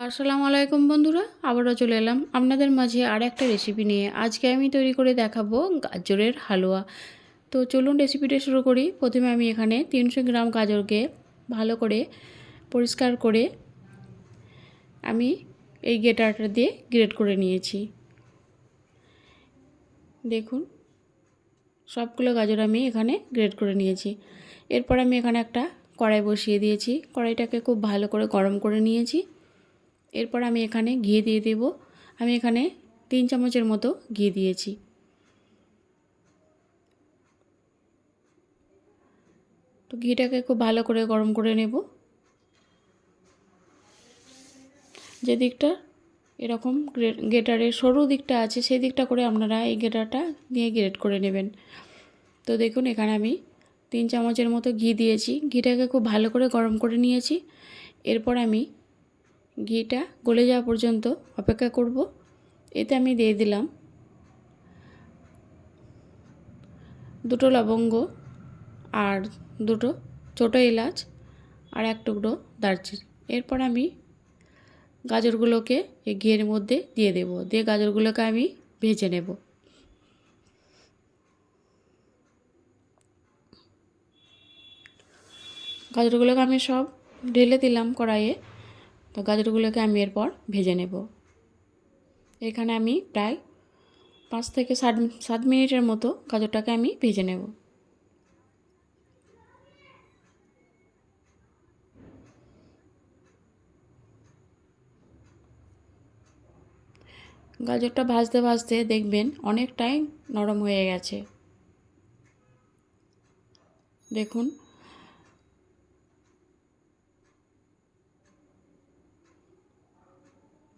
আসসালামু আলাইকুম বন্ধুরা, আবারও চলে এলাম আপনাদের মাঝে আর একটা রেসিপি নিয়ে। আজকে আমি তৈরি করে দেখাবো গাজরের হালুয়া। তো চলুন রেসিপিটা শুরু করি। প্রথমে আমি এখানে তিনশো গ্রাম গাজরকে ভালো করে পরিষ্কার করে আমি এই গেটারটা দিয়ে গ্রেড করে নিয়েছি। দেখুন, সবগুলো গাজর আমি এখানে গ্রেড করে নিয়েছি। এরপর আমি এখানে একটা কড়াই বসিয়ে দিয়েছি। কড়াইটাকে খুব ভালো করে গরম করে নিয়েছি। এরপর আমি এখানে ঘি দিয়ে দেব। আমি এখানে তিন চামচের মতো ঘি দিয়েছি। তো ঘিটাকে খুব ভালো করে গরম করে নেব। যে দিকটা এরকম গেটারের সরু দিকটা আছে, সেই দিকটা করে আপনারা এই গেটারটা দিয়ে গ্রেড করে নেবেন। তো দেখুন, এখানে আমি তিন চামচের মতো ঘি দিয়েছি। ঘিটাকে খুব ভালো করে গরম করে নিয়েছি। এরপর আমি ঘিটা গলে যাওয়া পর্যন্ত অপেক্ষা করব। এতে আমি দিয়ে দিলাম দুটো লবঙ্গ আর দুটো ছোটো এলাচ আর এক টুকরো দারচিনি। এরপর আমি গাজরগুলোকে এই ঘিয়ের মধ্যে দিয়ে দেব। দিয়ে গাজরগুলোকে আমি ভেজে নেব। গাজরগুলোকে আমি সব ঢেলে দিলাম কড়াইয়ে। তো গাজরগুলোকে আমি এরপর ভেজে নেব। এখানে আমি প্রায় পাঁচ থেকে সাত সাত মিনিটের মতো গাজরটাকে আমি ভেজে নেব। গাজরটা ভাজতে ভাজতে দেখবেন অনেকটাই নরম হয়ে গেছে। দেখুন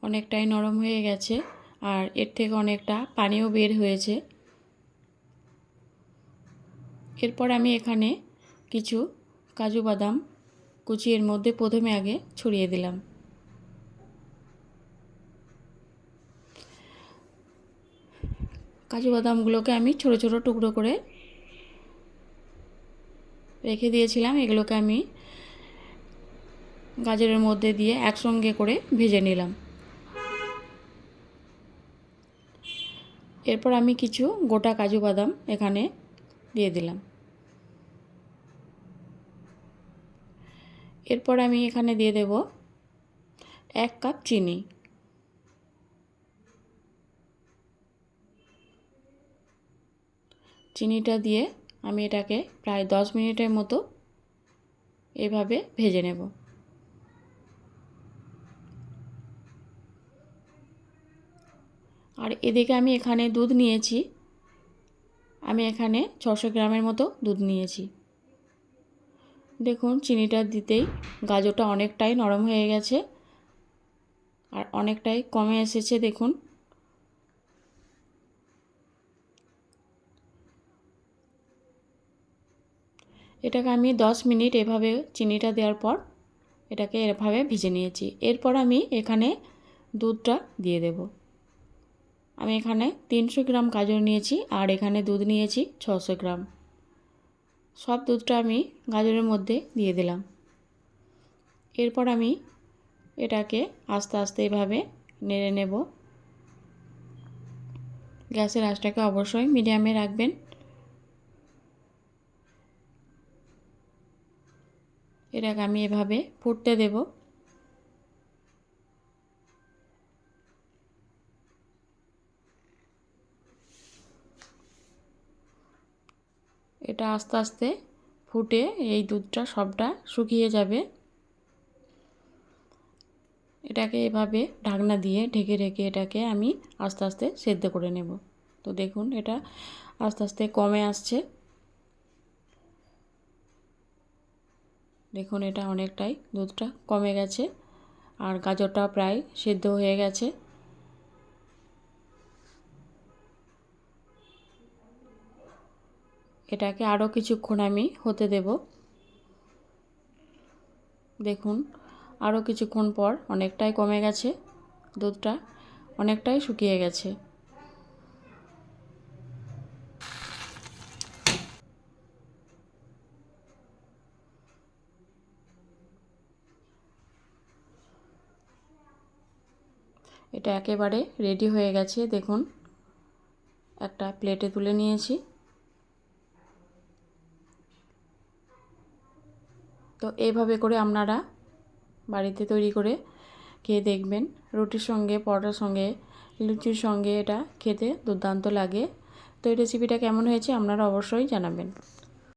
অনেকটাই নরম হয়ে গেছে আর এর থেকে অনেকটা পানিও বের হয়েছে। এরপর আমি এখানে কিছু কাজু বাদাম কুচি এর মধ্যে প্রথমে আগে ছড়িয়ে দিলাম। কাজু বাদামগুলোকে আমি ছোট ছোট টুকরো করে রেখে দিয়েছিলাম। এগুলোকে আমি গাজরের মধ্যে দিয়ে একসঙ্গে করে ভেজে নিলাম। এরপর আমি কিছু গোটা কাজু বাদাম এখানে দিয়ে দিলাম। এরপর আমি এখানে দিয়ে দেব এক কাপ চিনি। চিনিটা দিয়ে আমি এটাকে প্রায় দশ মিনিটের মতো এভাবে ভেজে নেব। আর এদিকে আমি এখানে দুধ নিয়েছি। আমি এখানে ছশো গ্রামের মতো দুধ নিয়েছি। দেখুন, চিনিটা দিতেই গাজরটা অনেকটাই নরম হয়ে গেছে আর অনেকটাই কমে এসেছে, দেখুন। এটাকে আমি দশ মিনিট এভাবে চিনিটা দেওয়ার পর এটাকে এভাবে ভিজে নিয়েছি। এরপর আমি এখানে দুধটা দিয়ে দেবো। আমি এখানে তিনশো গ্রাম গাজর নিয়েছি আর এখানে দুধ নিয়েছি ছশো গ্রাম। সব দুধটা আমি গাজরের মধ্যে দিয়ে দিলাম। এরপর আমি এটাকে আস্তে আস্তে এভাবে নেড়ে নেব। গ্যাসের আঁচটাকে অবশ্যই মিডিয়ামে রাখবেন। এটাকে আমি এভাবে ফুটতে দেবো। এটা আস্তে আস্তে ফুটে এই দুধটা সবটা শুকিয়ে যাবে। এটাকে এভাবে ঢাকনা দিয়ে ঢেকে ঢেকে এটাকে আমি আস্তে আস্তে সেদ্ধ করে নেব। তো দেখুন, এটা আস্তে আস্তে কমে আসছে। দেখুন, এটা অনেকটাই দুধটা কমে গেছে আর গাজরটা প্রায় সেদ্ধ হয়ে গেছে। এটাকে আরও কিছুক্ষণ আমি হতে দেব। দেখুন আরও কিছুক্ষণ পর অনেকটাই কমে গেছে, দুধটা অনেকটাই শুকিয়ে গেছে। এটা একেবারে রেডি হয়ে গেছে, দেখুন। একটা প্লেটে তুলে নিয়েছি। তো এইভাবে করে আপনারা বাড়িতে তৈরি করে খেয়ে দেখবেন। রুটির সঙ্গে, পরোটার সঙ্গে, লুচির সঙ্গে এটা খেতে দুর্দান্ত লাগে। তো এই রেসিপিটা কেমন হয়েছে আপনারা অবশ্যই জানাবেন।